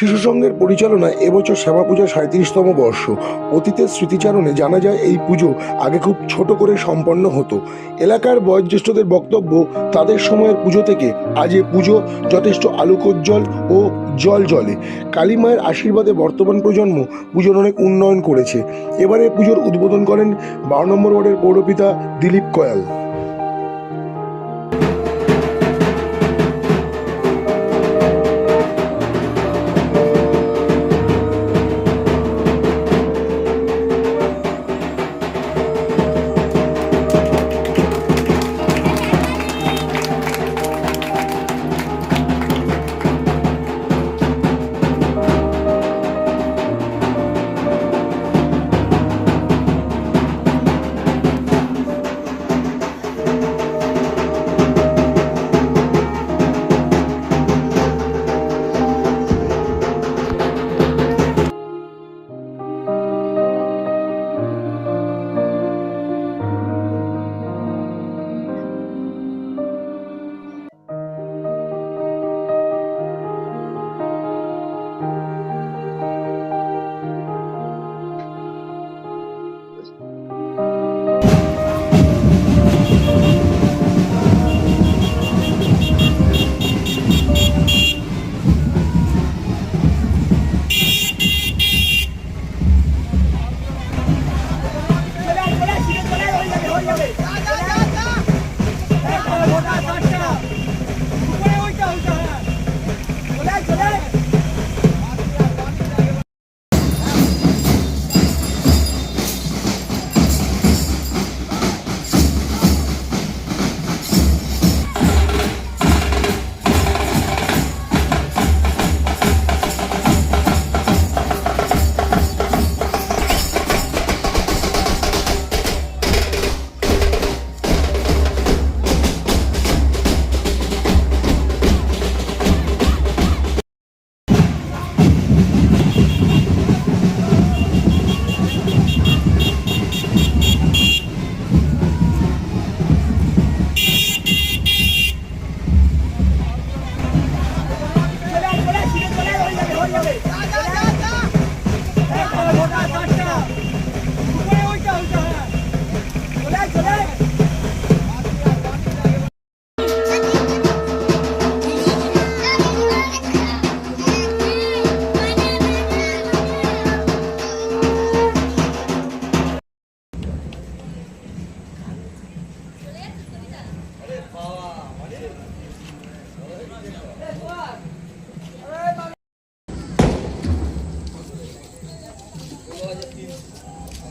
শিশু সংঘের পরিচালনায় এবছর শ্যামা পূজার সাঁত্রিশতম বর্ষ। অতীতের স্মৃতিচারণে জানা যায়, এই পুজো আগে খুব ছোট করে সম্পন্ন হতো। এলাকার বয়োজ্যেষ্ঠদের বক্তব্য, তাদের সময়ের পুজো থেকে আজ এ পুজো যথেষ্ট আলোকোজ্জ্বল ও জল জলে। কালী মায়ের আশীর্বাদে বর্তমান প্রজন্ম পুজোর অনেক উন্নয়ন করেছে। এবারে পুজোর উদ্বোধন করেন বারো নম্বর ওয়ার্ডের পৌরপিতা দিলীপ কয়াল।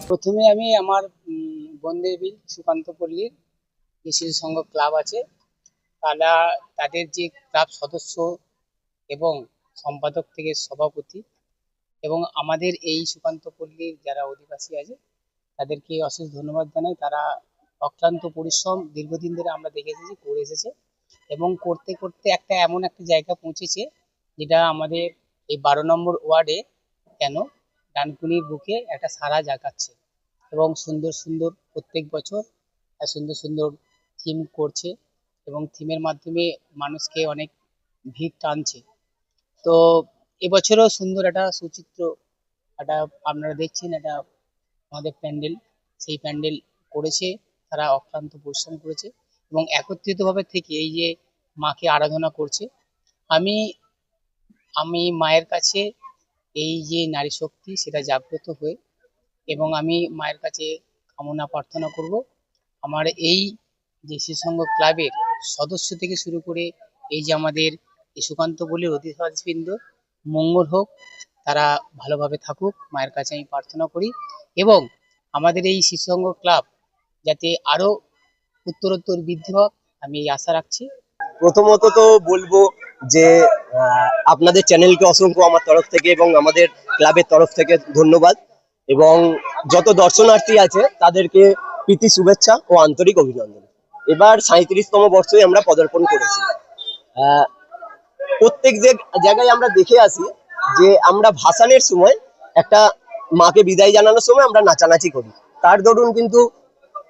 প্রথমে আমি আমার উম, বন্দের বিল সুকান্ত পল্লীর যে শিশু সংঘ ক্লাব আছে। তারা তাদের যে ক্লাব সদস্য এবং সম্পাদক থেকে সভাপতি এবং আমাদের এই সুকান্ত পল্লীর যারা অধিবাসী আছে তাদেরকে অশেষ ধন্যবাদ জানাই। তারা অক্লান্ত পরিশ্রম দীর্ঘদিন ধরে আমরা দেখে এসেছি করে এসেছে এবং করতে করতে একটা এমন একটা জায়গা পৌঁছেছে যেটা আমাদের এই বারো নম্বর ওয়ার্ডে কেন ডানকুনির বুকে একটা সারা জাগাচ্ছে এবং সুন্দর সুন্দর প্রত্যেক বছর সুন্দর সুন্দর থিম করছে এবং থিমের মাধ্যমে মানুষকে অনেক ভিড় টানছে। তো এবছরও সুন্দর একটা সুচিত্র, একটা আপনারা দেখছেন একটা আমাদের প্যান্ডেল, সেই প্যান্ডেল করেছে, তারা অক্লান্ত পরিশ্রম করেছে এবং একত্রিতভাবে থেকে এই যে মাকে আরাধনা করছে, আমি আমি মায়ের কাছে এই যে নারী শক্তি, সেটা জাগ্রত হয়ে এবং আমি মায়ের কাছে কামনা প্রার্থনা করব। আমার এই যে শিশুসংঘ ক্লাবের সদস্য থেকে শুরু করে এই যে আমাদের সুকান্ত বলির অধিবাসীবৃন্দ মঙ্গল হোক, তারা ভালোভাবে থাকুক, মায়ের কাছে আমি প্রার্থনা করি এবং আমাদের এই শিশুসংঘ ক্লাব যাতে আরও উত্তরোত্তর বৃদ্ধি হোক, আমি এই আশা রাখছি। প্রথমত তো বলব যে আপনাদের চ্যানেলকে অসংখ্য আমার তরফ থেকে এবং আমাদের ক্লাবের তরফ থেকে ধন্যবাদ। এবং যত দর্শনার্থী আছে, তাদেরকে প্রীতি, শুভেচ্ছা ও আন্তরিক অভিনন্দন। এবার সাঁত্রিশতম বর্ষে আমরা পদার্পণ করেছি। প্রত্যেক যে জায়গায় আমরা দেখে আসি যে, আমরা ভাসানের সময় একটা মাকে বিদায় জানানোর সময় আমরা নাচানাচি করি। তার দরুন কিন্তু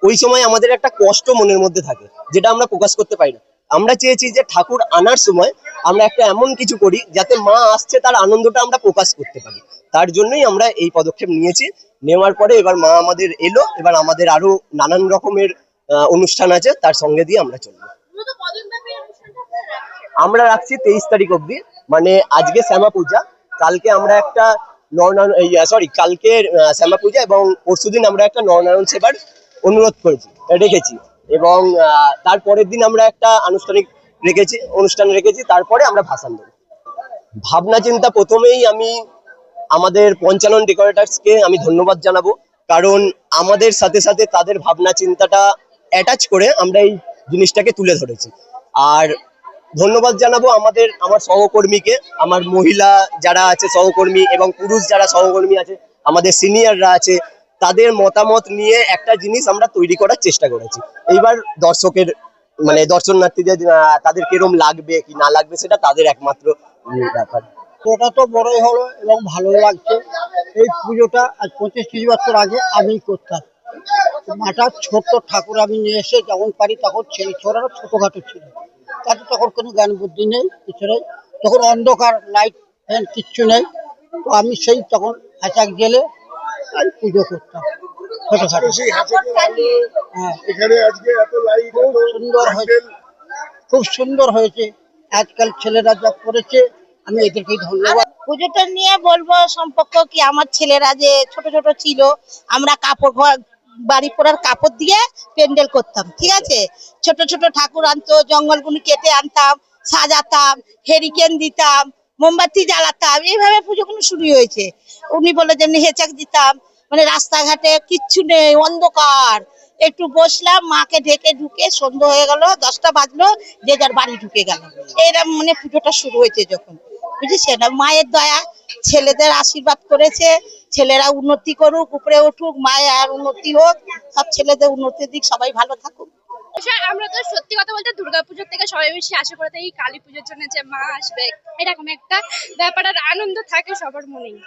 ওই সময় আমাদের একটা কষ্ট মনের মধ্যে থাকে, যেটা আমরা প্রকাশ করতে পারি না। আমরা চেয়েছি যে ঠাকুর আনার সময় আমরা একটা এমন কিছু করি যাতে মা আসছে তার আনন্দটা আমরা প্রকাশ করতে পারি। তার জন্যই আমরা এই পদক্ষেপ নিয়েছি। নেওয়ার পরে এবার মা আমাদের এলো, এবার আমাদের আরও নানান রকমের অনুষ্ঠান আছে, তার সঙ্গে দিয়ে আমরা চলবো। আমরা রাখছি তেইশ তারিখ অবধি মানে আজকে শ্যামা পূজা। কালকে আমরা একটা নরনারায়ণ সরি কালকে শ্যামা পূজা এবং পরশুদিন আমরা একটা নরনারায়ণ সেবার অনুরোধ করেছি, রেখেছি। এবং তারপরের দিন আমরা একটা আনুষ্ঠানিক রেখেছি, অনুষ্ঠান রেখেছি, তারপরে আমরা ভাষণ দেবো। ভাবনা চিন্তা প্রথমেই আমি আমাদের পঞ্চানন ডেকোরেটার্সকে আমি ধন্যবাদ জানাব, কারণ আমাদের সাথে সাথে তাদের ভাবনা চিন্তাটা অ্যাটাচ করে আমরা এই জিনিসটাকে তুলে ধরেছি। আর ধন্যবাদ জানাব আমাদের, আমার সহকর্মীকে, আমার মহিলা যারা আছে সহকর্মী এবং পুরুষ যারা সহকর্মী আছে, আমাদের সিনিয়ররা আছে তাদের মতামত নিয়ে একটা জিনিস আমরা তৈরি করার চেষ্টা করেছি। এইবার দর্শকের মানে দর্শনার্থীদের তাদের কিরম লাগবে, কি না লাগবে, সেটা তাদের একমাত্র ব্যাপার। ওটা তো বড়ই হলো এবং ভালো লাগছে। এই পুজোটা আজ পঁচিশ ত্রিশ বছর আগে আমি করতাম। মাটা ছোট্ট ঠাকুর আমি নিয়ে এসে যখন পারি তখন ছেলে ছোড়ারা ছোটখাটো ছিল। তাতে তখন কোনো জ্ঞান বুদ্ধি নেই, কিছু নেই। তখন অন্ধকার লাইট ফ্যান কিচ্ছু নেই। তো আমি সেই তখন হাঁচাক আমি পুজো করতাম ছোটখাটো আলো হ্যাঁ। এখানে আজকে এত লাইট খুব সুন্দর হয়েছে। খুব সুন্দর হয়েছে। আজকাল ছেলেরা যা করেছে আমি এদেরকেই ধন্যবাদ। পুজোটা নিয়ে বলব সম্পর্ক কি আমার ছেলেরা যে ছোট ছোট ছিল আমরা কাপড় ঘর বাড়ি পড়ার কাপড় দিয়ে প্যান্ডেল করতাম ঠিক আছে? ছোট ছোট ঠাকুর আনতো জঙ্গলগুলি কেটে আনতাম সাজাতাম হেরিকেন দিতাম মোমবাতি জ্বালাতাম। এইভাবে পুজোগুলো শুরু হয়েছে। উনি বলে যে হেঁচাক দিতাম মানে রাস্তাঘাটে কিচ্ছু নেই, অন্ধকার। একটু বসলাম, মাকে ঢেকে ঢুকে সন্ধ্যা হয়ে গেল, দশটা বাজলো, যে যার বাড়ি ঢুকে গেল। এরকম মানে পুজোটা শুরু হয়েছে যখন। বুঝেছেন মায়ের দয়া, ছেলেদের আশীর্বাদ করেছে, ছেলেরা উন্নতি করুক, উপরে উঠুক, মায়ের আর উন্নতি হোক, সব ছেলেদের উন্নতির দিক, সবাই ভালো থাকুক। আমরা তো সত্যি কথা বলতে দুর্গাপুজোর থেকে সবাই বেশি আশা করে থাকি কালী পুজোর জন্য যে মা আসবে। এরকম একটা ব্যাপার আর আনন্দ থাকে সবার মনেই।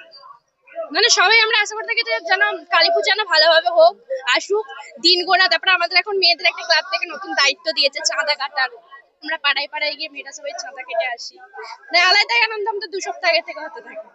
মানে সবাই আমরা আশা করে থাকি যে যেন কালী পুজো যেন ভালোভাবে হোক, আসুক, দিন গোনা তারপরে আমাদের এখন মেয়েদের একটা ক্লাব থেকে নতুন দায়িত্ব দিয়েছে চাঁদা কাটার। আমরা পাড়ায় পাড়ায় গিয়ে মেয়েরা সবাই চাঁদা কেটে আসি। মানে আলাদাই আনন্দ আমাদের দু সপ্তাহ আগে থেকে হতে থাকে।